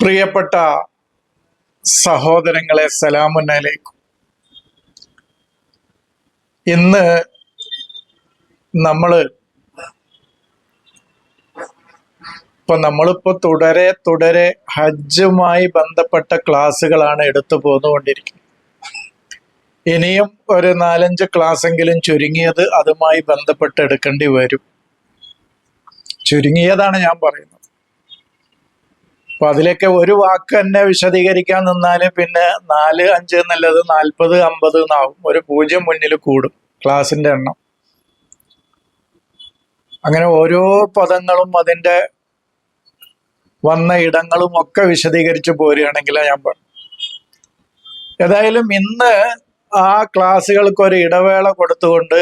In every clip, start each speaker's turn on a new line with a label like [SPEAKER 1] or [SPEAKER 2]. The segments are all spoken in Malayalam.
[SPEAKER 1] പ്രിയപ്പെട്ട സഹോദരങ്ങളെ സലാമുന്നയിലേക്കും ഇന്ന് നമ്മൾ ഇപ്പൊ നമ്മളിപ്പോ തുടരെ തുടരെ ഹജ്ജുമായി ബന്ധപ്പെട്ട ക്ലാസ്സുകളാണ് എടുത്തു പോന്നുകൊണ്ടിരിക്കുന്നത്. ഇനിയും ഒരു നാലഞ്ച് ക്ലാസ്സെങ്കിലും ചുരുങ്ങിയത് അതുമായി ബന്ധപ്പെട്ട് എടുക്കേണ്ടി വരും. ചുരുങ്ങിയതാണ് ഞാൻ പറയുന്നത്. അപ്പൊ അതിലൊക്കെ ഒരു വാക്ക് തന്നെ വിശദീകരിക്കാൻ നിന്നാൽ പിന്നെ നാല് അഞ്ച് എന്നുള്ളത് നാൽപ്പത് അമ്പത് എന്നാവും. ഒരു പൂജ്യം മുന്നിൽ കൂടും ക്ലാസിന്റെ എണ്ണം. അങ്ങനെ ഓരോ പദങ്ങളും അതിന്റെ വന്ന ഇടങ്ങളും ഒക്കെ വിശദീകരിച്ചു പോരുകയാണെങ്കിൽ ഞാൻ പറഞ്ഞു ഏതായാലും ഇന്ന് ആ ക്ലാസ്സുകൾക്ക് ഒരു ഇടവേള കൊടുത്തുകൊണ്ട്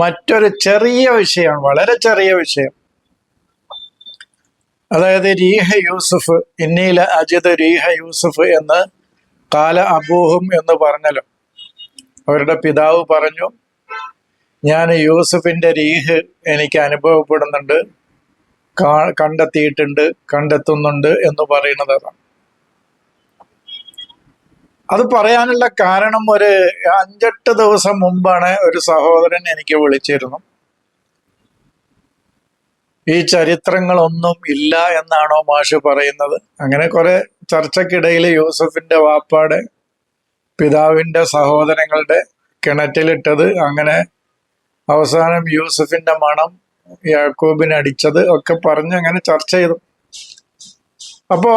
[SPEAKER 1] മറ്റൊരു ചെറിയ വിഷയമാണ് വളരെ ചെറിയ വിഷയം അതായത് രീഹ യൂസുഫ് ഇന്നീല അജിത് രീഹ യൂസുഫ് എന്ന് കാല അബൂഹും എന്ന് പറഞ്ഞല്ലോ അവരുടെ പിതാവ് പറഞ്ഞു ഞാൻ യൂസുഫിന്റെ രീഹ് എനിക്ക് അനുഭവപ്പെടുന്നുണ്ട് കണ്ടെത്തിയിട്ടുണ്ട് കണ്ടെത്തുന്നുണ്ട് എന്ന് പറയുന്നത് അതാണ്. അത് പറയാനുള്ള കാരണം ഒരു അഞ്ചെട്ട് ദിവസം മുമ്പാണ് ഒരു സഹോദരൻ എനിക്ക് വിളിച്ചിരുന്നു. ഈ ചരിത്രങ്ങളൊന്നും ഇല്ല എന്നാണോ മാഷ് പറയുന്നത്. അങ്ങനെ കുറെ ചർച്ചക്കിടയിൽ യൂസഫിന്റെ വാപ്പാടെ പിതാവിന്റെ സഹോദരങ്ങളുടെ കിണറ്റിലിട്ടത് അങ്ങനെ അവസാനം യൂസഫിന്റെ മണം യാക്കൂബിന് അടിച്ചത് ഒക്കെ പറഞ്ഞ് അങ്ങനെ ചർച്ച ചെയ്തു. അപ്പോ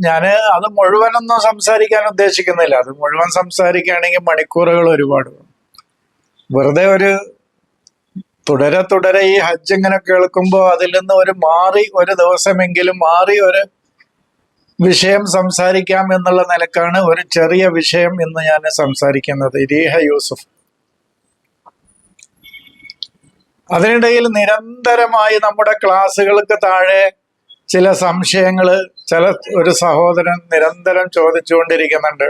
[SPEAKER 1] ഞാൻ അത് മുഴുവനൊന്നും സംസാരിക്കാൻ ഉദ്ദേശിക്കുന്നില്ല. അത് മുഴുവൻ സംസാരിക്കുകയാണെങ്കിൽ മണിക്കൂറുകൾ ഒരുപാട്. വെറുതെ ഒരു തുടരെ തുടരെ ഈ ഹജ്ജ് ഇങ്ങനെ കേൾക്കുമ്പോൾ അതിൽ നിന്ന് ഒരു മാറി ഒരു ദിവസമെങ്കിലും മാറി ഒരു വിഷയം സംസാരിക്കാം എന്നുള്ള നിലക്കാണ് ഒരു ചെറിയ വിഷയം ഇന്ന് ഞാൻ സംസാരിക്കുന്നത്. രീഹ യൂസുഫ്. അതിനിടയിൽ നിരന്തരമായി നമ്മുടെ ക്ലാസ്സുകൾക്ക് താഴെ ചില സംശയങ്ങൾ ചില ഒരു സഹോദരൻ നിരന്തരം ചോദിച്ചുകൊണ്ടിരിക്കുന്നുണ്ട്.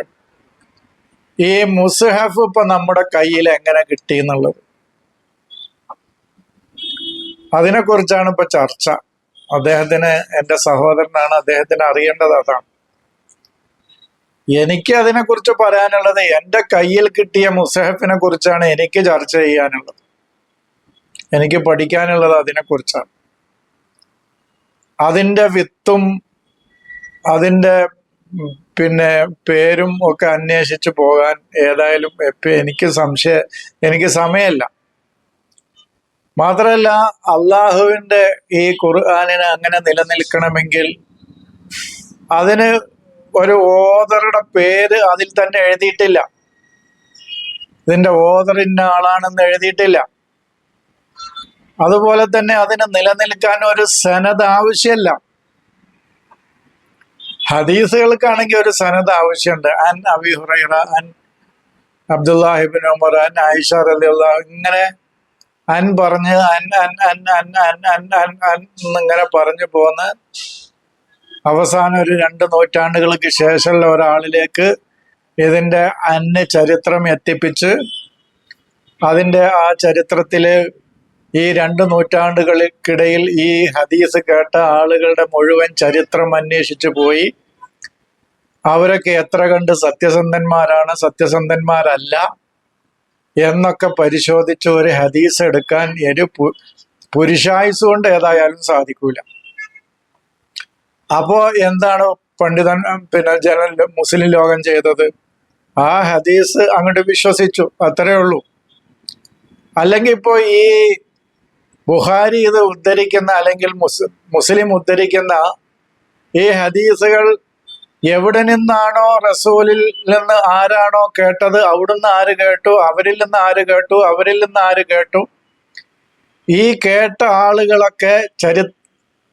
[SPEAKER 1] ഈ മുസ്ഹഫ് ഇപ്പൊ നമ്മുടെ കയ്യിൽ എങ്ങനെ കിട്ടി എന്നുള്ളത്? അതിനെക്കുറിച്ചാണ് ഇപ്പൊ ചർച്ച. അദ്ദേഹത്തിന് എന്റെ സഹോദരനാണ് അദ്ദേഹത്തിന് അറിയേണ്ടത് അതാണ്. എനിക്ക് അതിനെക്കുറിച്ച് പറയാനുള്ളത് എന്റെ കയ്യിൽ കിട്ടിയ മുസഹഫിനെ കുറിച്ചാണ് എനിക്ക് ചർച്ച ചെയ്യാനുള്ളത്. എനിക്ക് പഠിക്കാനുള്ളത് അതിനെക്കുറിച്ചാണ്. അതിന്റെ വിത്തും അതിന്റെ പിന്നെ പേരും ഒക്കെ അന്വേഷിച്ചു പോകാൻ ഏതായാലും എപ്പ എനിക്ക് സംശയ എനിക്ക് സമയമല്ല. മാത്രമല്ല അള്ളാഹുവിന്റെ ഈ ഖുർആാനിന് അങ്ങനെ നിലനിൽക്കണമെങ്കിൽ അതിന് ഒരു ഓദറുടെ പേര് അതിൽ തന്നെ എഴുതിയിട്ടില്ല. ഇതിന്റെ ഓദർ ഇന്ന ആളാണെന്ന് എഴുതിയിട്ടില്ല. അതുപോലെ തന്നെ അതിന് നിലനിൽക്കാൻ ഒരു സനത് ആവശ്യമല്ല. ഹദീസുകൾക്കാണെങ്കിൽ ഒരു സനത് ആവശ്യമുണ്ട്. അൻ അബി ഹുറൈറ അൻ അബ്ദുല്ലാഹിബിൻ ഉമർ അൻ ആയിഷ റളിയല്ല ഇങ്ങനെ അൻ പറഞ്ഞ് അൻ അൻ അൻ അൻ അൻ അൻ അൻ അൻ എന്നിങ്ങനെ പറഞ്ഞു പോന്ന്. അവസാനം ഒരു രണ്ട് നൂറ്റാണ്ടുകൾക്ക് ശേഷമുള്ള ഒരാളിലേക്ക് ഇതിന്റെ അന്ന് ചരിത്രം എത്തിപ്പിച്ച് അതിന്റെ ആ ചരിത്രത്തിൽ ഈ രണ്ട് നൂറ്റാണ്ടുകൾക്കിടയിൽ ഈ ഹദീസ് കേട്ട ആളുകളുടെ മുഴുവൻ ചരിത്രം അന്വേഷിച്ചു പോയി. അവരൊക്കെ എത്ര കണ്ട് സത്യസന്ധന്മാരാണ്? സത്യസന്ധന്മാരല്ല. എന്നൊക്കെ പരിശോധിച്ച് ഒരു ഹദീസ് എടുക്കാൻ ഒരു പുരുഷായുസ് കൊണ്ട് ഏതായാലും സാധിക്കൂല. അപ്പോ എന്താണ് പണ്ഡിതൻ പിന്നെ ജന മുസ്ലിം ലോകം ചെയ്തത്? ആ ഹദീസ് അങ്ങോട്ട് വിശ്വസിച്ചു അത്രേ ഉള്ളൂ. അല്ലെങ്കിൽ ഇപ്പോ ഈ ബുഹാരി ഇത് ഉദ്ധരിക്കുന്ന അല്ലെങ്കിൽ മുസ് മുസ്ലിം ഉദ്ധരിക്കുന്ന ഈ ഹദീസുകൾ എവിടെ നിന്നാണോ റസൂലിൽ നിന്ന് ആരാണോ കേട്ടത് അവിടുന്ന് ആര് കേട്ടു അവരിൽ നിന്ന് ആര് കേട്ടു അവരിൽ നിന്ന് ആര് കേട്ടു? ഈ കേട്ട ആളുകളൊക്കെ ചരി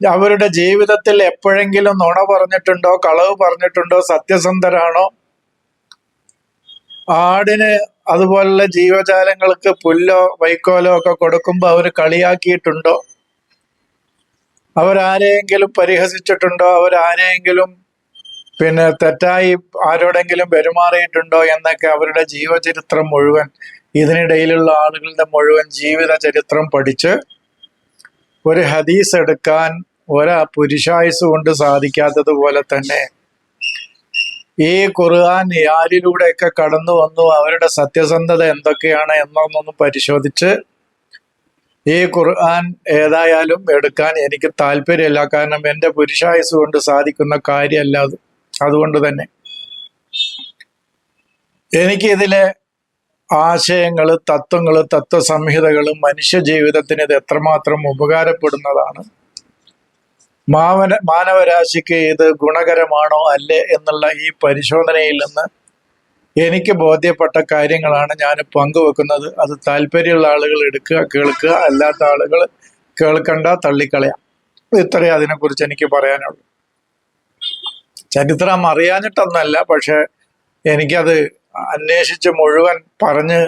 [SPEAKER 1] അവരുടെ ജീവിതത്തിൽ എപ്പോഴെങ്കിലും നുണ പറഞ്ഞിട്ടുണ്ടോ കളവ് പറഞ്ഞിട്ടുണ്ടോ സത്യസന്ധരാണോ? ആടിന് അതുപോലുള്ള ജീവജാലങ്ങൾക്ക് പുല്ലോ വൈക്കോലോ ഒക്കെ കൊടുക്കുമ്പോൾ അവർ കളിയാക്കിയിട്ടുണ്ടോ? അവരാരെയെങ്കിലും പരിഹസിച്ചിട്ടുണ്ടോ? അവരാരെയെങ്കിലും പിന്നെ തെറ്റായി ആരോടെങ്കിലും പെരുമാറിയിട്ടുണ്ടോ എന്നൊക്കെ അവരുടെ ജീവചരിത്രം മുഴുവൻ ഇതിനിടയിലുള്ള ആളുകളുടെ മുഴുവൻ ജീവിത ചരിത്രം പഠിച്ച് ഒരു ഹദീസ് എടുക്കാൻ ഒരാ പുരുഷായുസ് കൊണ്ട് സാധിക്കാത്തതുപോലെ തന്നെ ഈ ഖുർആൻ ആരിലൂടെയൊക്കെ കടന്നു വന്നു അവരുടെ സത്യസന്ധത എന്തൊക്കെയാണ് എന്നൊന്നൊന്ന് പരിശോധിച്ച് ഈ ഖുർആൻ ഏതായാലും എടുക്കാൻ എനിക്ക് താല്പര്യമില്ല. കാരണം എന്റെ പുരുഷായുസ് കൊണ്ട് സാധിക്കുന്ന കാര്യമല്ല അത്. അതുകൊണ്ട് തന്നെ. എനിക്ക് ഇതിലെ ആശയങ്ങൾ തത്വങ്ങൾ തത്വസംഹിതകൾ മനുഷ്യ ജീവിതത്തിന് ഇത് എത്രമാത്രം ഉപകാരപ്പെടുന്നതാണ്. മാവന മാനവരാശിക്ക് ഇത് ഗുണകരമാണോ അല്ലേ എന്നുള്ള ഈ പരിശോധനയിൽ നിന്ന് എനിക്ക് ബോധ്യപ്പെട്ട കാര്യങ്ങളാണ് ഞാൻ പങ്കുവെക്കുന്നത്. അത് താല്പര്യമുള്ള ആളുകൾ എടുക്കുക കേൾക്കുക. അല്ലാത്ത ആളുകൾ കേൾക്കണ്ട തള്ളിക്കളയാം. ഇത്രയും അതിനെക്കുറിച്ച് എനിക്ക് പറയാനുള്ളൂ. ചരിത്രം അറിയാഞ്ഞിട്ടൊന്നല്ല പക്ഷെ എനിക്കത് അന്വേഷിച്ച് മുഴുവൻ പറഞ്ഞ്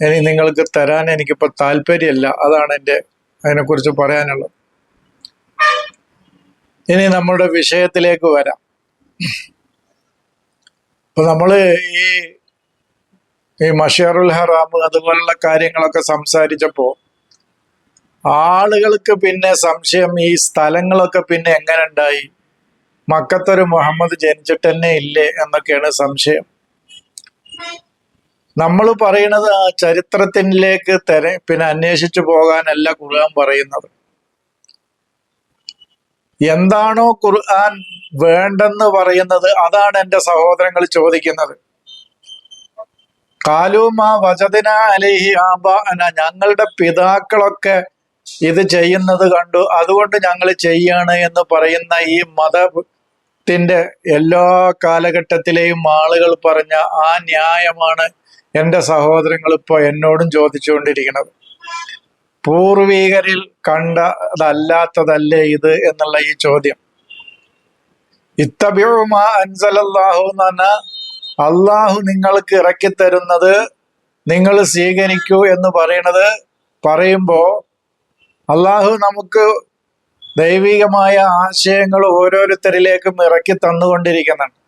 [SPEAKER 1] ഇനി നിങ്ങൾക്ക് തരാൻ എനിക്കിപ്പോൾ താല്പര്യമില്ല. അതാണ് എന്റെ അതിനെക്കുറിച്ച് പറയാനുള്ളത്. ഇനി നമ്മുടെ വിഷയത്തിലേക്ക് വരാം. ഇപ്പൊ നമ്മൾ ഈ ഈ മഷീറുൽ ഹറാം അതുപോലുള്ള കാര്യങ്ങളൊക്കെ സംസാരിച്ചപ്പോ ആളുകൾക്ക് പിന്നെ സംശയം ഈ സ്ഥലങ്ങളൊക്കെ പിന്നെ എങ്ങനെ ഉണ്ടായി? മക്കത്തൊരു മുഹമ്മദ് ജനിച്ചിട്ട് തന്നെ ഇല്ലേ എന്നൊക്കെയാണ് സംശയം. നമ്മൾ പറയുന്നത് ആ ചരിത്രത്തിലേക്ക് തെര പിന്നെ അന്വേഷിച്ചു പോകാനല്ല ഖുർആൻ പറയുന്നത്. എന്താണോ ഖുർആൻ വേണ്ടെന്ന് പറയുന്നത് അതാണ് എന്റെ സഹോദരങ്ങൾ ചോദിക്കുന്നത്. കാലൂമ വചതിന അലഹി ആബ അന ഞങ്ങളുടെ പിതാക്കളൊക്കെ ഇത് ചെയ്യുന്നത് കണ്ടു. അതുകൊണ്ട് ഞങ്ങൾ ചെയ്യാണ് എന്ന് പറയുന്ന ഈ മതത്തിന്റെ എല്ലാ കാലഘട്ടത്തിലെയും ആളുകൾ പറഞ്ഞ ആ ന്യായമാണ് എന്റെ സഹോദരങ്ങൾ ഇപ്പോൾ എന്നോടും ചോദിച്ചുകൊണ്ടിരിക്കുന്നത്. പൂർവീകരിൽ കണ്ടതല്ലാത്തതല്ലേ ഇത് എന്നുള്ള ഈ ചോദ്യം. ഇത്തബ്യുമാ അൻസലല്ലാഹു എന്ന് പറഞ്ഞാൽ അള്ളാഹു നിങ്ങൾക്ക് ഇറക്കിത്തരുന്നത് നിങ്ങൾ സ്വീകരിക്കൂ എന്ന് പറയണത് പറയുമ്പോ അള്ളാഹു നമുക്ക് ദൈവികമായ ആശയങ്ങൾ ഓരോരുത്തരിലേക്കും ഇറക്കി തന്നുകൊണ്ടിരിക്കുന്നുണ്ട്.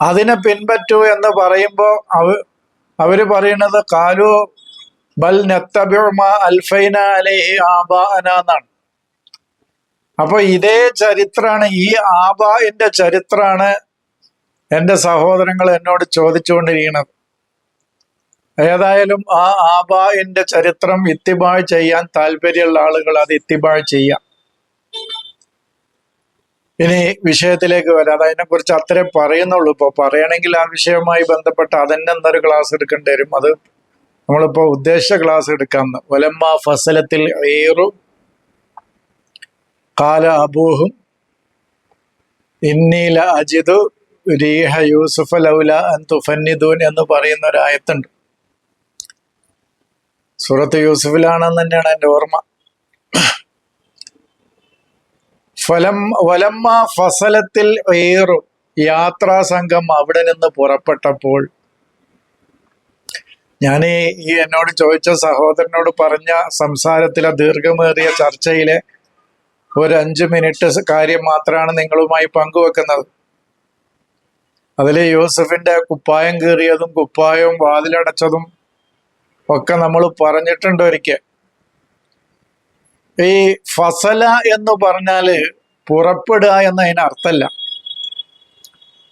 [SPEAKER 1] അതിനെ പിൻപറ്റൂ എന്ന് പറയുമ്പോൾ അവ അവർ പറയുന്നത് കാലു ബൽ നത്തബിഉമ അൽഫൈന അലൈഹി ആബാന എന്നാണ്. അപ്പൊ ഇതേ ചരിത്രാണ് ഈ ആബാന്റെ ചരിത്രാണ് എന്റെ സഹോദരങ്ങൾ എന്നോട് ചോദിച്ചുകൊണ്ടിരിക്കുന്നത്. ഏതായാലും ആ ആബായിന്റെ ചരിത്രം ഇത്തിബാഴ് ചെയ്യാൻ താല്പര്യമുള്ള ആളുകൾ അത് ഇത്തിബാഴ് ചെയ്യാം. ഇനി വിഷയത്തിലേക്ക് വരാം. അതിനെ കുറിച്ച് അത്രേ പറയുന്നുള്ളൂ. ഇപ്പൊ പറയണമെങ്കിൽ ആ വിഷയവുമായി ബന്ധപ്പെട്ട് അതന്നെ എന്തൊരു ക്ലാസ് എടുക്കേണ്ടി വരും. അത് നമ്മളിപ്പോ ഉദ്ദേശ ക്ലാസ് എടുക്കാമെന്ന് ഒലമ്മ ഫസലത്തിൽ ഏറു കാല അബൂഹും ഇന്നീല അജിദു രീഹ യൂസുഫ് ലൗല അൻ തുഫന്നിദൂൻ എന്ന് പറയുന്ന ഒരു ആയത്തുണ്ട്. സൂറത്ത് യൂസുഫിലാണെന്ന് തന്നെയാണ് എന്റെ ഓർമ്മ. ഫലം വലമ്മ ഫസലത്തിൽ ഏറും യാത്രാ സംഘം അവിടെ നിന്ന് പുറപ്പെട്ടപ്പോൾ ഞാൻ ഈ എന്നോട് ചോദിച്ച സഹോദരനോട് പറഞ്ഞ സംസാരത്തിലെ ദീർഘമേറിയ ചർച്ചയിലെ ഒരു അഞ്ച് മിനിറ്റ് കാര്യം മാത്രമാണ് നിങ്ങളുമായി പങ്കുവെക്കുന്നത്. അതിൽ യൂസഫിന്റെ കുപ്പായം കീറിയതും കുപ്പായവും വാതിലടച്ചതും ഒക്കെ നമ്മൾ പറഞ്ഞിട്ടുണ്ട് ഒരിക്കൽ. ഈ ഫസല എന്ന് പറഞ്ഞാൽ പുറപ്പെടുക എന്നതിന് അർത്ഥമല്ല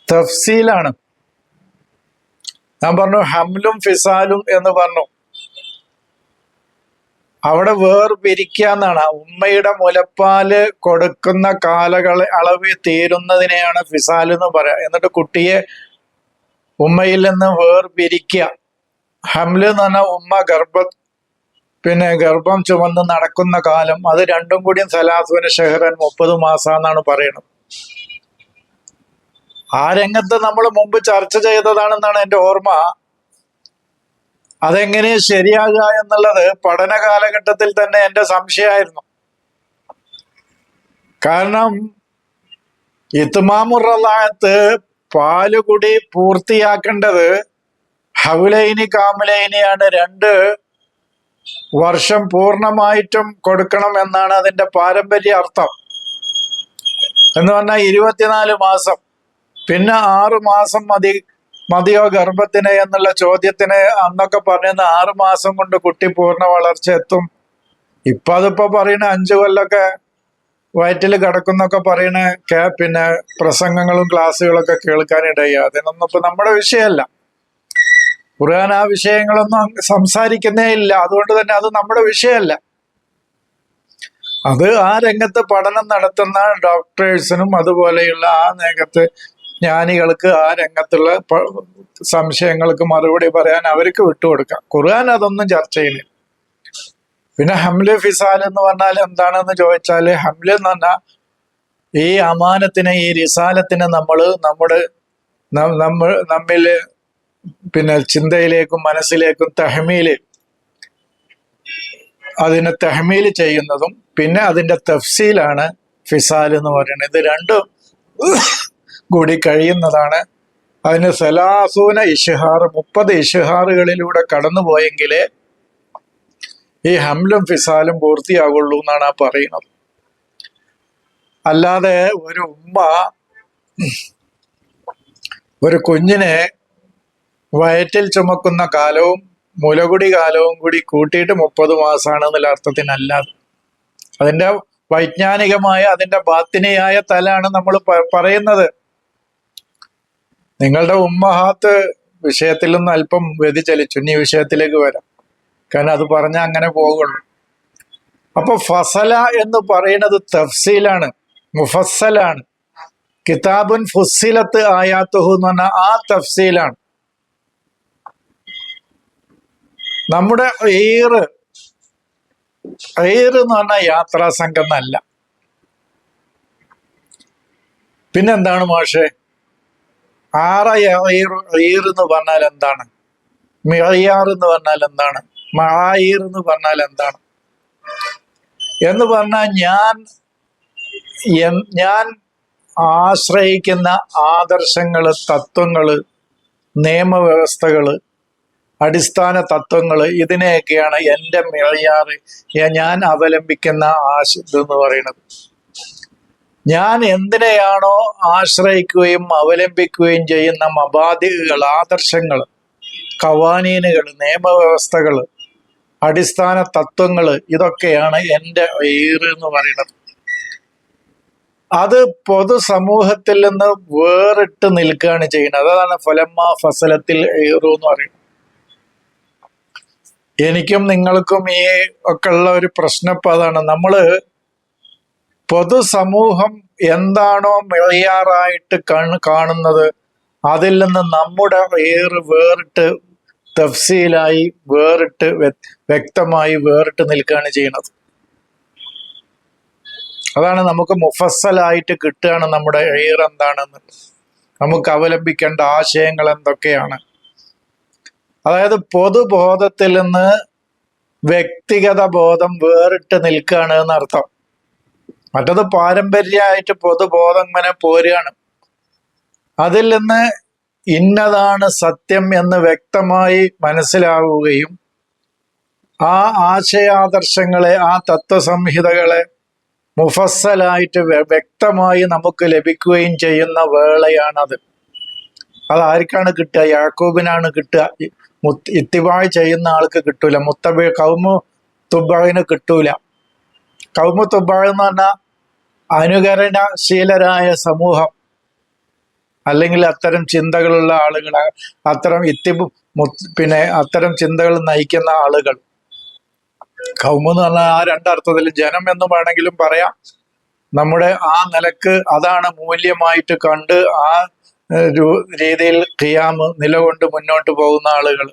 [SPEAKER 1] തഫ്സീലാണ്. ഞാൻ പറഞ്ഞു ഹംലും ഫിസാലും എന്ന് പറഞ്ഞു. അവിടെ വേർപിരിക്കുക എന്നാണ്. ഉമ്മയുടെ മുലപ്പാൽ കൊടുക്കുന്ന കാലകളെ അളവ് തീരുന്നതിനെയാണ് ഫിസാൽ എന്ന് പറയുക എന്നിട്ട് കുട്ടിയെ ഉമ്മയിൽ നിന്ന് വേർപിരിക്കുക. ഹംൽ എന്ന് പറഞ്ഞാൽ ഉമ്മ ഗർഭ പിന്നെ ഗർഭം ചുമന്ന് നടക്കുന്ന കാലം അത് രണ്ടും കൂടിയും സലാസുവിന് ഷെഹറൻ മുപ്പത് മാസം എന്നാണ് പറയുന്നത് ആ രംഗത്ത് നമ്മൾ മുമ്പ് ചർച്ച ചെയ്തതാണെന്നാണ് എന്റെ ഓർമ്മ. അതെങ്ങനെ ശരിയാകുക എന്നുള്ളത് പഠന കാലഘട്ടത്തിൽ തന്നെ എന്റെ സംശയമായിരുന്നു. കാരണം ഇത്മാമുറലായത്ത് പാലുകുടി പൂർത്തിയാക്കേണ്ടത് ഹൗലൈനി കാമുലൈനിയാണ് രണ്ട് വർഷം പൂർണമായിട്ടും കൊടുക്കണം എന്നാണ് അതിന്റെ പാരമ്പര്യ അർത്ഥം. എന്ന് പറഞ്ഞാൽ ഇരുപത്തിനാല് മാസം. പിന്നെ ആറു മാസം മതി മതിയോ ഗർഭത്തിന് എന്നുള്ള ചോദ്യത്തിന് അന്നൊക്കെ പറഞ്ഞിരുന്ന ആറു മാസം കൊണ്ട് കുട്ടി പൂർണ വളർച്ച എത്തും. ഇപ്പൊ അതിപ്പോ പറയണ അഞ്ചു കൊല്ലൊക്കെ വയറ്റിൽ കിടക്കുന്നൊക്കെ പറയണ പിന്നെ പ്രസംഗങ്ങളും ക്ലാസ്സുകളൊക്കെ കേൾക്കാനിടയാ. അതിനൊന്നും ഇപ്പൊ നമ്മുടെ വിഷയമല്ല. ഖുർആൻ ആ വിഷയങ്ങളൊന്നും സംസാരിക്കുന്നേ ഇല്ല. അതുകൊണ്ട് തന്നെ അത് നമ്മുടെ വിഷയമല്ല. അത് ആ രംഗത്ത് പഠനം നടത്തുന്ന ഡോക്ടേഴ്സിനും അതുപോലെയുള്ള ആ രംഗത്ത് ജ്ഞാനികൾക്ക് ആ രംഗത്തുള്ള സംശയങ്ങൾക്ക് മറുപടി പറയാൻ അവർക്ക് വിട്ടുകൊടുക്കാം ഖുർആൻ അതൊന്നും ചർച്ച ചെയ്യുന്നില്ല. പിന്നെ ഹംല ഫിസാൽ എന്ന് പറഞ്ഞാൽ എന്താണെന്ന് ചോദിച്ചാൽ ഹംല എന്ന് പറഞ്ഞാൽ ഈ അമാനത്തിനെ ഈ റിസാലത്തിനെ നമ്മൾ നമ്മുടെ നമ്മൾ നമ്മിൽ പിന്നെ ചിന്തയിലേക്കും മനസ്സിലേക്കും തെഹമീൽ അതിനെ തെഹമീൽ ചെയ്യുന്നതും പിന്നെ അതിന്റെ തഫ്സീലാണ് ഫിസാൽ എന്ന് പറയുന്നത്. ഇത് രണ്ടും കൂടി കഴിയുന്നതാണ്. അതിന് സലാസൂന ഇഷഹാർ മുപ്പത് ഇഷഹാറുകളിലൂടെ കടന്നുപോയെങ്കിലേ ഈ ഹംലും ഫിസാലും പൂർത്തിയാകുള്ളൂ എന്നാണ് ആ പറയുന്നത്. അല്ലാതെ ഒരു ഉമ്മ ഒരു കുഞ്ഞിനെ വയറ്റിൽ ചുമക്കുന്ന കാലവും മുലകുടി കാലവും കൂടി കൂട്ടിയിട്ട് മുപ്പത് മാസമാണ് എന്നുള്ള അർത്ഥത്തിനല്ലാതെ. അതിന്റെ വൈജ്ഞാനികമായ അതിന്റെ ബാത്തിനിയായ തലാണ് നമ്മൾ പറയുന്നത്. നിങ്ങളുടെ ഉമ്മഹാത്ത് വിഷയത്തിൽ നിന്ന് അല്പം വ്യതിചലിച്ചു ഇനി വിഷയത്തിലേക്ക് വരാം. കാരണം അത് പറഞ്ഞാൽ അങ്ങനെ പോകുള്ളൂ. അപ്പൊ ഫസല എന്ന് പറയുന്നത് തഫ്സീലാണ്. മുഫസ്സലാണ്. കിതാബുൻ ഫുസിലത്ത് ആയാത്തുഹു എന്ന് പറഞ്ഞാൽ ആ തഫ്സീലാണ്. നമ്മുടെ എയർ എയർ എന്ന് പറഞ്ഞാൽ യാത്രാ സംഘം എന്നല്ല പിന്നെന്താണ് മാഷെ? ആറ എയർ എയർ എന്ന് പറഞ്ഞാൽ എന്താണ്? മിഴയാർ എന്ന് പറഞ്ഞാൽ എന്താണ്? മഹായീർ എന്ന് പറഞ്ഞാൽ എന്താണ്? എന്ന് പറഞ്ഞാൽ ഞാൻ ഞാൻ ആശ്രയിക്കുന്ന ആദർശങ്ങൾ തത്വങ്ങൾ നിയമവ്യവസ്ഥകൾ അടിസ്ഥാന തത്വങ്ങൾ ഇതിനെയൊക്കെയാണ് എന്റെ മിളയാറ്. ഞാൻ അവലംബിക്കുന്ന ആശ എന്ന് പറയുന്നത്. ഞാൻ എന്തിനെയാണോ ആശ്രയിക്കുകയും അവലംബിക്കുകയും ചെയ്യുന്ന മബാധികൾ ആദർശങ്ങൾ കവാനീനുകൾ നിയമവ്യവസ്ഥകൾ അടിസ്ഥാന തത്വങ്ങൾ ഇതൊക്കെയാണ് എന്റെ ഏറ് എന്ന് പറയുന്നത്. അത് പൊതുസമൂഹത്തിൽ നിന്ന് വേറിട്ട് നിൽക്കുകയാണ് ചെയ്യുന്നത്. അതാണ് ഫലമ്മ ഫസലത്തിൽ ഏറു എന്ന് പറയുന്നത്. എനിക്കും നിങ്ങൾക്കും ഈ ഒക്കെ ഉള്ള ഒരു പ്രശ്നം ഇപ്പൊ അതാണ്. നമ്മൾ പൊതുസമൂഹം എന്താണോ മെളിയാറായിട്ട് കണ്- കാണുന്നത് അതിൽ നിന്ന് നമ്മുടെ ഏറ് വേറിട്ട് തഫ്സീലായി വേറിട്ട് വ്യക്തമായി വേറിട്ട് നിൽക്കുകയാണ് ചെയ്യുന്നത്. അതാണ് നമുക്ക് മുഫസ്സലായിട്ട് കിട്ടുകയാണ് നമ്മുടെ എയർ എന്താണെന്ന് നമുക്ക് അവലംബിക്കേണ്ട ആശയങ്ങൾ എന്തൊക്കെയാണ്? അതായത് പൊതുബോധത്തിൽ നിന്ന് വ്യക്തിഗത ബോധം വേറിട്ട് നിൽക്കുകയാണ് എന്നർത്ഥം. മറ്റത് പാരമ്പര്യമായിട്ട് പൊതുബോധം ഇങ്ങനെ പോരുകയാണ്. അതിൽ നിന്ന് ഇന്നതാണ് സത്യം എന്ന് വ്യക്തമായി മനസ്സിലാവുകയും ആ ആശയാദർശങ്ങളെ ആ തത്വസംഹിതകളെ മുഫസ്സലായിട്ട് വ്യ- വ്യക്തമായി നമുക്ക് ലഭിക്കുകയും ചെയ്യുന്ന വേളയാണത്. അത് ആർക്കാണ് കിട്ടുക? യാക്കോബിനാണ് കിട്ടുക. ഇ- മുത്ത് ഇത്തിബായ് ചെയ്യുന്ന ആൾക്ക് കിട്ടൂല. മുത്തബി കൗമ തുബായിന് കിട്ടൂല. കൗമ തുബായ് എന്ന് പറഞ്ഞാൽ അനുകരണശീലരായ സമൂഹം. അല്ലെങ്കിൽ അത്തരം ചിന്തകളുള്ള ആളുകൾ അത്തരം ഇത്തി പിന്നെ അത്തരം ചിന്തകൾ നയിക്കുന്ന ആളുകൾ. കൗമ എന്ന് പറഞ്ഞാൽ ആ രണ്ടർത്ഥത്തിൽ ജനം എന്ന് വേണമെങ്കിലും പറയാം. നമ്മുടെ ആ നിലയ്ക്ക് അതാണ് മൂല്യമായിട്ട് കണ്ട് ആ രീതിയിൽ ഖിയാമ് നിലകൊണ്ട് മുന്നോട്ട് പോകുന്ന ആളുകൾ.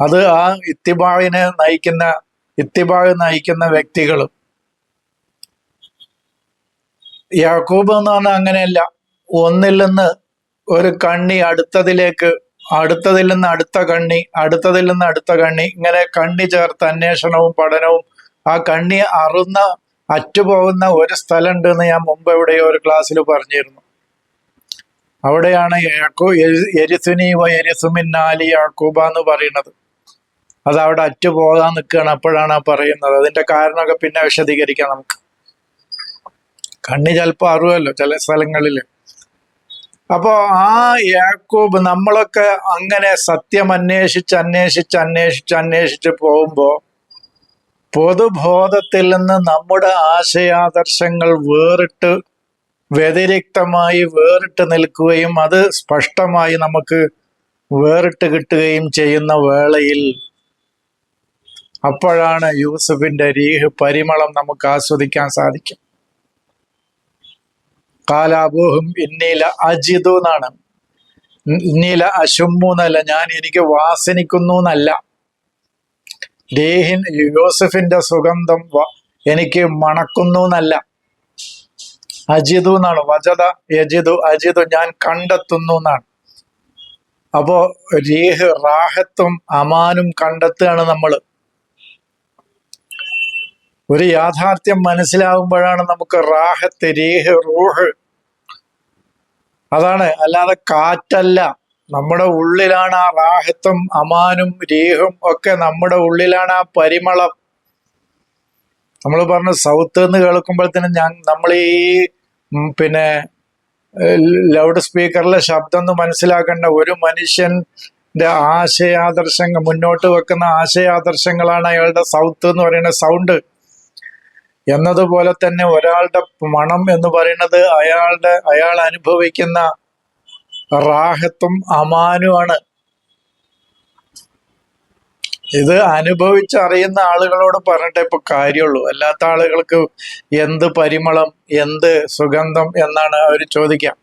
[SPEAKER 1] അത് ആ ഇത്തിബാവിനെ നയിക്കുന്ന ഇത്തിബാവ് നയിക്കുന്ന വ്യക്തികൾ. യാക്കൂബ് എന്ന് പറഞ്ഞാൽ അങ്ങനെയല്ല. ഒന്നിൽ നിന്ന് ഒരു കണ്ണി അടുത്തതിലേക്ക് അടുത്തതിൽ നിന്ന് അടുത്ത കണ്ണി അടുത്തതിൽ നിന്ന് അടുത്ത കണ്ണി ഇങ്ങനെ കണ്ണി ചേർത്ത് അന്വേഷണവും പഠനവും ആ കണ്ണി അറുന്ന അറ്റുപോകുന്ന ഒരു സ്ഥലമുണ്ട് എന്ന് ഞാൻ മുമ്പ് എവിടെയോ ഒരു ക്ലാസ്സിൽ പറഞ്ഞിരുന്നു. അവിടെയാണ് യാക്കൂ എരിസുനി വ എരിസുമിന്നാലി യാക്കൂബ എന്ന് പറയുന്നത്. അത് അവിടെ അറ്റുപോകാൻ നിൽക്കുകയാണ് അപ്പോഴാണ് ആ പറയുന്നത്. അതിന്റെ കാരണമൊക്കെ പിന്നെ വിശദീകരിക്കാം നമുക്ക്. കണ്ണി ചിലപ്പോൾ അറിവല്ലോ ചില സ്ഥലങ്ങളിൽ. അപ്പോ ആ യാക്കൂബ് നമ്മളൊക്കെ അങ്ങനെ സത്യം അന്വേഷിച്ച് അന്വേഷിച്ച് അന്വേഷിച്ച് അന്വേഷിച്ച് പോകുമ്പോ പൊതുബോധത്തിൽ നിന്ന് നമ്മുടെ ആശയാദർശങ്ങൾ വേറിട്ട് വ്യതിരിക്തമായി വേറിട്ട് നിൽക്കുകയും അത് സ്പഷ്ടമായി നമുക്ക് വേറിട്ട് കിട്ടുകയും ചെയ്യുന്ന വേളയിൽ അപ്പോഴാണ് യൂസഫിന്റെ രീഹ് പരിമളം നമുക്ക് ആസ്വദിക്കാൻ സാധിക്കും. കാലാബോഹും ഇന്നീല അജിതു എന്നാണ്. ഇന്നീല അശുമ്മു എന്നല്ല ഞാൻ എനിക്ക് വാസനിക്കുന്നു എന്നല്ല. ദേഹിൻ യൂസഫിന്റെ സുഗന്ധം എനിക്ക് മണക്കുന്നു എന്നല്ല. അജിതു എന്നാണ്? വജത യജിതു അജിതു ഞാൻ കണ്ടെത്തുന്നു എന്നാണ്. അപ്പോ രീഹ് റാഹത്തും അമാനും കണ്ടെത്തുകയാണ് നമ്മൾ ഒരു യാഥാർത്ഥ്യം മനസ്സിലാവുമ്പോഴാണ് നമുക്ക് റാഹത്ത് രീഹ് റൂഹ്. അതാണ് അല്ലാതെ കാറ്റല്ല. നമ്മുടെ ഉള്ളിലാണ് ആ റാഹത്തും അമാനും രീഹും ഒക്കെ നമ്മുടെ ഉള്ളിലാണ് ആ പരിമളം. നമ്മൾ പറഞ്ഞു സൗത്ത് എന്ന് കേൾക്കുമ്പോഴത്തേനും ഞാൻ നമ്മൾ ഈ പിന്നെ ലൗഡ് സ്പീക്കറിലെ ശബ്ദം എന്ന് മനസ്സിലാക്കേണ്ട ഒരു മനുഷ്യന്റെ ആശയാദർശങ്ങൾ മുന്നോട്ട് വെക്കുന്ന ആശയാദർശങ്ങളാണ് അയാളുടെ സൗത്ത് എന്ന് പറയുന്ന സൗണ്ട്. എന്നതുപോലെ തന്നെ ഒരാളുടെ മണം എന്ന് പറയുന്നത് അയാളുടെ അയാൾ അനുഭവിക്കുന്ന റാഹത്തും അമാനുമാണ്. ഇത് അനുഭവിച്ചറിയുന്ന ആളുകളോട് പറഞ്ഞിട്ടേ ഇപ്പൊ കാര്യമുള്ളൂ. അല്ലാത്ത ആളുകൾക്ക് എന്ത് പരിമളം എന്ത് സുഗന്ധം എന്നാണ് അവർ ചോദിക്കാം.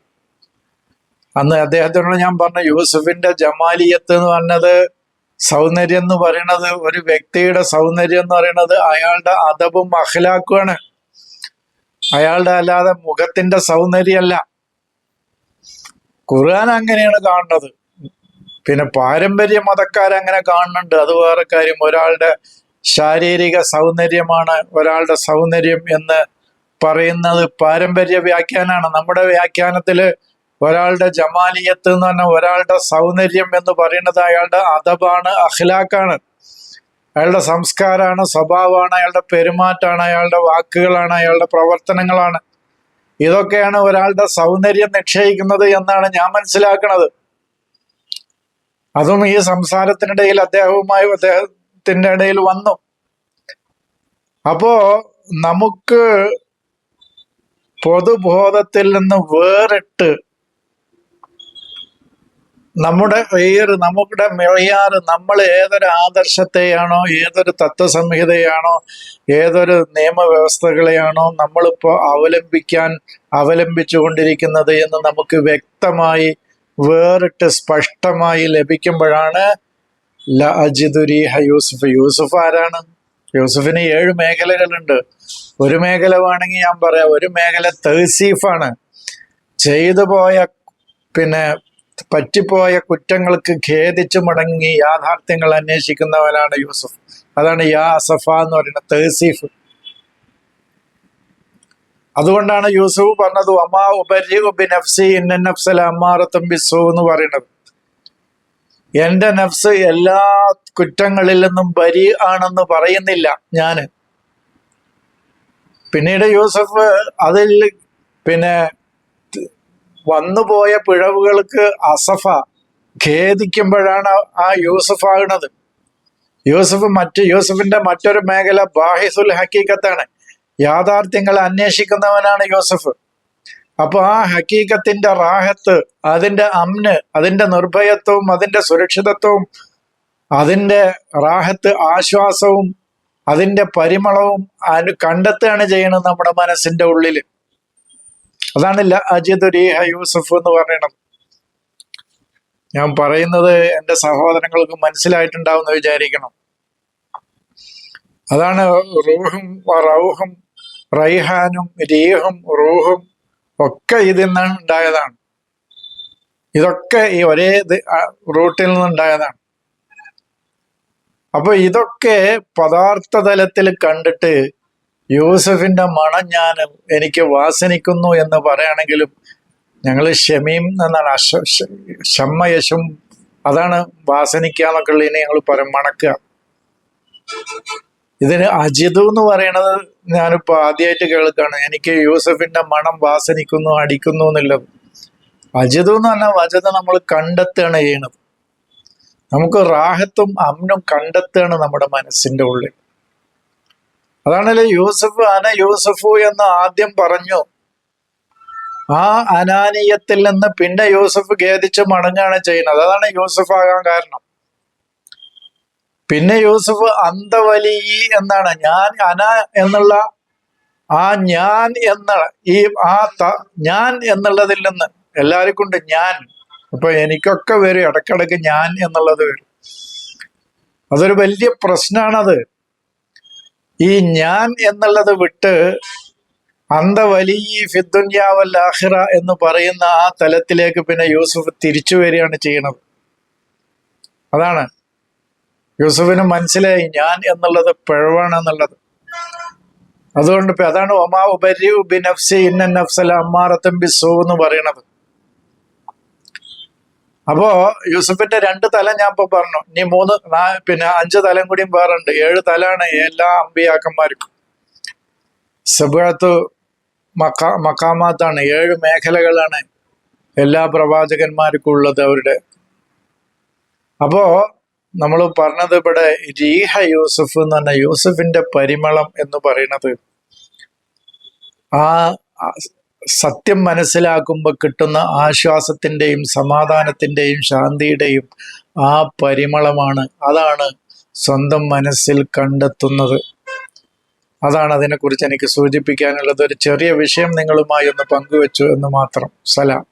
[SPEAKER 1] അന്ന് അദ്ദേഹത്തിനോട് ഞാൻ പറഞ്ഞ യൂസഫിന്റെ ജമാലിയത്ത് എന്ന് പറഞ്ഞത് സൗന്ദര്യം എന്ന് പറയുന്നത് ഒരു വ്യക്തിയുടെ സൗന്ദര്യം എന്ന് പറയുന്നത് അയാളുടെ അതവും അഖലാക്കുമാണ് അയാളുടെ അല്ലാതെ മുഖത്തിന്റെ സൗന്ദര്യമല്ല. ഖുർആൻ അങ്ങനെയാണ് കാണുന്നത്. പിന്നെ പാരമ്പര്യ മതക്കാർ അങ്ങനെ കാണുന്നുണ്ട്. അത് വേറെ കാര്യം. ഒരാളുടെ ശാരീരിക സൗന്ദര്യമാണ് ഒരാളുടെ സൗന്ദര്യം എന്ന് പറയുന്നത് പാരമ്പര്യ വ്യാഖ്യാനമാണ് നമ്മുടെ വ്യാഖ്യാനത്തിൽ ഒരാളുടെ ജമാലിയത്ത് എന്ന് പറഞ്ഞാൽ ഒരാളുടെ സൗന്ദര്യം എന്ന് പറയുന്നത് അയാളുടെ അതബാണ് അഖ്ലാഖാണ്. അയാളുടെ സംസ്കാരമാണ് സ്വഭാവമാണ് അയാളുടെ പെരുമാറ്റമാണ് അയാളുടെ വാക്കുകളാണ് അയാളുടെ പ്രവർത്തനങ്ങളാണ്. ഇതൊക്കെയാണ് ഒരാളുടെ സൗന്ദര്യം നിക്ഷേപിക്കുന്നത് എന്നാണ് ഞാൻ മനസ്സിലാക്കുന്നത് അതും ഈ സംസാരത്തിനിടയിൽ അദ്ദേഹവുമായി അദ്ദേഹത്തിന്റെ ഇടയിൽ വന്നു. അപ്പോ നമുക്ക് പൊതുബോധത്തിൽ നിന്ന് വേറിട്ട് നമ്മുടെ ഏറ് നമ്മുടെ മെളിയാറ് നമ്മൾ ഏതൊരു ആദർശത്തെയാണോ ഏതൊരു തത്വസംഹിതയാണോ ഏതൊരു നിയമവ്യവസ്ഥകളെയാണോ നമ്മളിപ്പോൾ അവലംബിക്കാൻ അവലംബിച്ചു കൊണ്ടിരിക്കുന്നത് എന്ന് നമുക്ക് വ്യക്തമായി വേറിട്ട് സ്പഷ്ടമായി ലഭിക്കുമ്പോഴാണ് ല അജിദുരീഹ യൂസുഫ്. യൂസുഫ് ആരാണ്? യൂസുഫിന് ഏഴ് മേഖലകളുണ്ട്. ഒരു മേഖല വേണമെങ്കിൽ ഞാൻ പറയാം. ഒരു മേഖല തഹസീഫാണ്. ചെയ്തു പോയ പിന്നെ പറ്റിപ്പോയ കുറ്റങ്ങൾക്ക് ഖേദിച്ചു മടങ്ങി യാഥാർത്ഥ്യങ്ങൾ അന്വേഷിക്കുന്നവനാണ് യൂസുഫ്. അതാണ് യാ അസഫ എന്ന് പറയുന്നത് തഹസീഫ്. അതുകൊണ്ടാണ് യൂസുഫ് പറഞ്ഞത് അമ്മാ ഉപരി നഫ്സി ഇന്ന നഫ്സൽ അമ്മാറത്തും ബിസു എന്ന് പറയുന്നത്. എന്റെ നഫ്സ് എല്ലാ കുറ്റങ്ങളിൽ നിന്നും ബരി ആണെന്ന് പറയുന്നില്ല ഞാൻ. പിന്നീട് യൂസഫ് അതിൽ പിന്നെ വന്നുപോയ പിഴവുകൾക്ക് അസഫ ഖേദിക്കുമ്പോഴാണ് ആ യൂസഫ് ആകുന്നത്. യൂസഫ് മറ്റ് യൂസഫിന്റെ മറ്റൊരു മേഖല ബാഹിസുൽ ഹക്കീക്കത്താണ് യാഥാർത്ഥ്യങ്ങൾ അന്വേഷിക്കുന്നവനാണ് യോസഫ്. അപ്പൊ ആ ഹക്കീക്കത്തിന്റെ റാഹത്ത് അതിന്റെ അമ്ന് അതിന്റെ നിർഭയത്വവും അതിന്റെ സുരക്ഷിതത്വവും അതിന്റെ റാഹത്ത് ആശ്വാസവും അതിന്റെ പരിമളവും അനു കണ്ടെത്തുകയാണ് ചെയ്യണത് നമ്മുടെ മനസ്സിന്റെ ഉള്ളിൽ. അതാണ് ല അജിദ് റീഹ യൂസഫ് എന്ന് പറയണം ഞാൻ പറയുന്നത് എന്റെ സഹോദരങ്ങൾക്ക് മനസ്സിലായിട്ടുണ്ടാവും എന്ന് വിചാരിക്കണം. അതാണ് റൂഹും റൗഹും റൈഹാനും രീഹും റൂഹും ഒക്കെ ഇതിൽ നിന്നാണ് ഉണ്ടായതാണ്. ഇതൊക്കെ ഈ ഒരേ റൂട്ടിൽ നിന്നുണ്ടായതാണ് അപ്പൊ ഇതൊക്കെ പദാർത്ഥ തലത്തിൽ കണ്ടിട്ട് യൂസഫിന്റെ മണം ഞാൻ എനിക്ക് വാസനിക്കുന്നു എന്ന് പറയുകയാണെങ്കിലും ഞങ്ങൾ ഷമീം എന്നാണ് അശ- ഷമ്മയശും അതാണ് വാസനിക്കുക എന്നൊക്കെ ഉള്ളതിനെ ഞങ്ങൾ പറയും മണക്കുക. ഇതിന് അജിതു എന്ന് പറയണത് ഞാനിപ്പോ ആദ്യമായിട്ട് കേൾക്കാണ്. എനിക്ക് യൂസഫിന്റെ മണം വാസനിക്കുന്നു അടിക്കുന്നു എന്നുള്ളത് അജിതു എന്ന് പറഞ്ഞാൽ വജത നമ്മൾ കണ്ടെത്തുകയാണ് ചെയ്യണത് നമുക്ക് റാഹത്തും അമ്നും കണ്ടെത്തുകയാണ് നമ്മുടെ മനസ്സിന്റെ ഉള്ളിൽ. അതാണല്ലോ യൂസഫ് അന യൂസഫു എന്ന് ആദ്യം പറഞ്ഞു. ആ അനാനീയത്തിൽ നിന്ന് പിന്നെ യൂസഫ് ഖേദിച്ച് മടങ്ങുകയാണ് ചെയ്യുന്നത്. അതാണ് യൂസഫ് ആകാൻ കാരണം. പിന്നെ യൂസഫ് അന്തവലി എന്നാണ്. ഞാൻ അന എന്നുള്ള ആ ഞാൻ എന്ന ഈ ആ ത ഞാൻ എന്നുള്ളതിൽ നിന്ന് എല്ലാവർക്കും ഉണ്ട് ഞാൻ. അപ്പൊ എനിക്കൊക്കെ വരും ഇടക്കിടക്ക് ഞാൻ എന്നുള്ളത് വരും. അതൊരു വലിയ പ്രശ്നമാണത് ഈ ഞാൻ എന്നുള്ളത് വിട്ട് അന്തവലിയ ഫിദ്ദുന്യാവൽ ആഹിറ എന്ന് പറയുന്ന ആ തലത്തിലേക്ക് പിന്നെ യൂസുഫ് തിരിച്ചു വരികയാണ് ചെയ്യണത്. അതാണ്. യൂസുഫിന് മനസ്സിലായി ഞാൻ എന്നുള്ളത് പിഴവാണ് എന്നുള്ളത് അതുകൊണ്ട് അതാണ് ഒമാ ഉപരി ബിനഫ്സി ഇന്ന അമ്മാറത്തും ബിസു എന്ന് പറയണത്. അപ്പോ യൂസഫിന്റെ രണ്ട് തലം ഞാൻ ഇപ്പൊ പറഞ്ഞു. ഇനി മൂന്ന് പിന്നെ അഞ്ച് തലം കൂടിയും വേറുണ്ട് ഏഴ് തലാണ് എല്ലാ അമ്പിയാക്കന്മാർക്കും. സബത്ത് മക്കാ മക്കാമാത്താണ്. ഏഴ് മേഖലകളാണ് എല്ലാ പ്രവാചകന്മാർക്കും ഉള്ളത് അവരുടെ. അപ്പോ നമ്മൾ പറഞ്ഞത് ഇവിടെ രീഹ യൂസഫ് എന്ന് പറഞ്ഞ യൂസഫിന്റെ പരിമളം എന്ന് പറയുന്നത് ആ സത്യം മനസ്സിലാക്കുമ്പോൾ കിട്ടുന്ന ആശ്വാസത്തിന്റെയും സമാധാനത്തിന്റെയും ശാന്തിയുടെയും ആ പരിമളമാണ്. അതാണ് സ്വന്തം മനസ്സിൽ കണ്ടെത്തുന്നത്. അതാണ് അതിനെക്കുറിച്ച് എനിക്ക് സൂചിപ്പിക്കാനുള്ളത്. ഒരു ചെറിയ വിഷയം നിങ്ങളുമായി ഒന്ന് പങ്കുവെച്ചു എന്ന് മാത്രം. സലാം.